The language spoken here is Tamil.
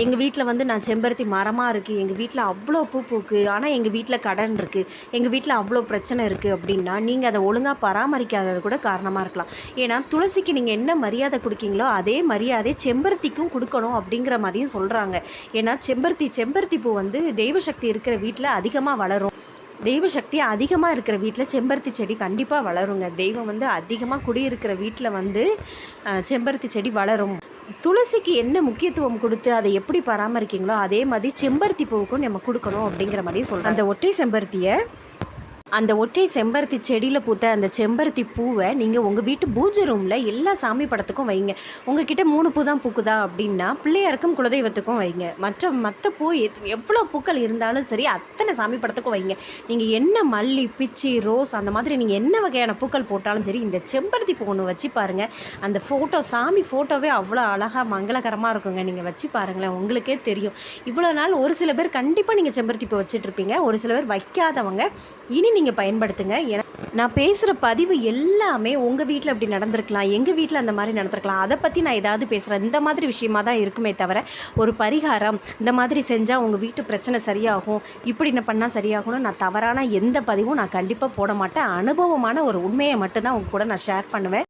எங்கள் வீட்டில் வந்து நான் செம்பருத்தி மரமாக இருக்குது எங்கள் வீட்டில் அவ்வளோ பூ பூக்கு. ஆனால் எங்கள் வீட்டில் கடன் இருக்குது எங்கள் வீட்டில் அவ்வளோ பிரச்சனை இருக்குது அப்படின்னா நீங்கள் அதை ஒழுங்காக பராமரிக்காதது கூட காரணமாக இருக்கலாம். ஏன்னா துளசிக்கு நீங்கள் என்ன மரியாதை கொடுக்கீங்களோ அதே மரியாதை செம்பருத்திக்கும் கொடுக்கணும் அப்படிங்கிற மாதிரியும் சொல்கிறாங்க ஏன்னா செம்பருத்தி செம்பருத்தி பூ வந்து தெய்வசக்தி இருக்கிற வீட்டில் அதிகமாக வளரும். தெய்வ சக்தி அதிகமாக இருக்கிற வீட்டில் செம்பருத்தி செடி கண்டிப்பாக வளருங்க. தெய்வம் வந்து அதிகமாக குடியிருக்கிற வீட்டில் வந்து செம்பருத்தி செடி வளரும். துளசிக்கு என்ன முக்கியத்துவம் கொடுத்து அதை எப்படி பராமரிக்கீங்களோ அதே மாதிரி செம்பருத்தி பூவுக்கும் நம்ம கொடுக்கணும் அப்படிங்கிற மாதிரி சொல்கிறோம் அந்த ஒற்றை செம்பருத்தியை அந்த ஒற்றை செம்பருத்தி செடியில் பூத்த அந்த செம்பருத்தி பூவை நீங்கள் உங்கள் வீட்டு பூஜை ரூமில் எல்லா சாமி படத்துக்கும் வைங்க. உங்ககிட்ட மூணு பூ தான் பூக்குதா அப்படின்னா பிள்ளையாருக்கும் குலதெய்வத்துக்கும் வைங்க. மற்ற மற்ற பூ எத் எவ்வளோ பூக்கள் இருந்தாலும் சரி அத்தனை சாமி படத்துக்கும் வைங்க. நீங்கள் என்ன மல்லி பிச்சி ரோஸ் அந்த மாதிரி நீங்கள் என்ன வகையான பூக்கள் போட்டாலும் சரி இந்த செம்பருத்தி பூ ஒன்று வச்சு பாருங்கள் அந்த ஃபோட்டோ சாமி ஃபோட்டோவே அவ்வளோ அழகாக மங்களகரமாக இருக்குங்க. நீங்கள் வச்சு பாருங்களேன் உங்களுக்கே தெரியும். இவ்வளோ நாள் ஒரு சில பேர் கண்டிப்பாக நீங்கள் செம்பருத்தி பூ வச்சுட்ருப்பீங்க ஒரு சில பேர் வைக்காதவங்க. இனி நீங்கள் பயன்படுத்துங்க. ஏன்னா நான் பேசுகிற பதிவு எல்லாமே உங்கள் வீட்டில் அப்படி நடந்திருக்கலாம். எங்கள் வீட்டில் அந்த மாதிரி நடந்திருக்கலாம். அதை பற்றி நான் ஏதாவது பேசுகிறேன் இந்த மாதிரி விஷயமா தான் இருக்குமே தவிர ஒரு பரிகாரம் இந்த மாதிரி செஞ்சால் உங்கள் வீட்டு பிரச்சனை சரியாகும். இப்படி நான் பண்ணால் சரியாகும்னு நான் தவறான எந்த பதிவும் நான் கண்டிப்பாக போட மாட்டேன். அனுபவமான ஒரு உண்மையை மட்டும்தான் உங்க கூட நான் ஷேர் பண்ணுவேன்.